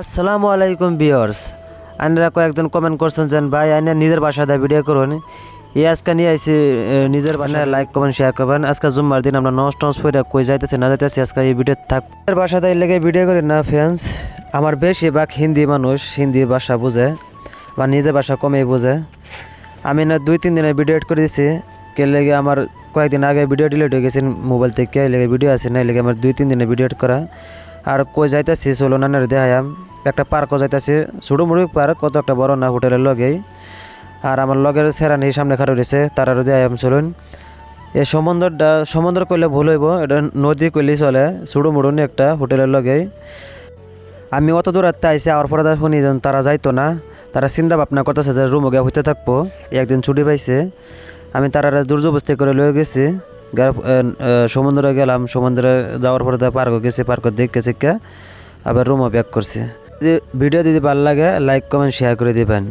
আসসালামু আলাইকুম। বিয়র্স আইনরা কয়েকজন কমেন্ট করছেন যে, ভাই আইনে নিজের বাসায় ভিডিও করুন। এই আজকে নিয়ে আইসি নিজের বাসায় লাইক কমেন্ট শেয়ার করবেন। আজকে জুম্মার দিন, আমরা নষ্ট নষ্ট করে কই যাইতেছি, না যাইতেছি, আজকে এই ভিডিও থাক নিজের বাসায় লেগে ভিডিও করি না ফ্রেন্ডস আমার বেশিরভাগ হিন্দি মানুষ হিন্দি ভাষা বুঝে, বা নিজের ভাষা কমেই বুঝে। আমি না দুই, তিন দিনে ভিডিও এড করে দিছি, কে লেগে আমার কয়েকদিন আগে ভিডিও ডিলিট হয়ে গেছে মোবাইল থেকে, লেগে ভিডিও আছে, না লেগে আমার দুই, তিন দিনে ভিডিও এড করা। আর কই যাইতেছি? চলো না দেখায়াম একটা পার্কও যাইতেছি। ছোটো মুড়ি পার্ক কত একটা বড় না হোটেলের লগেই। আর আমার লগের সেরানি সামনে খারাপ রয়েছে তারারও দেখায়াম চলুন। এই সমুদ্রটা, সমুদ্র করলে ভুল হইব, এটা নদী করলেই চলে, ছোটো মুড়ো একটা হোটেলের লগেই। আমি অত দূর রাখতে আইসি আর পরে শুনি যেন তারা যাইতো না। তারা চিন্তা ভাবনা করতেছে যে রুমে গিয়ে হইতে থাকব। একদিন ছুটি পাইছে। আমি তারা দুর্যোবস্তি করে লয়ে গেছি। সমুদ্রে গেলাম, সমুদ্রে যাওয়ার পরে পার্ক গেছে, পার্ক দেখে শিক্ষা আবার রুমও ব্যাক করছে। ভিডিও যদি ভালো লাগে লাইক কমেন্ট শেয়ার করে দিবেন।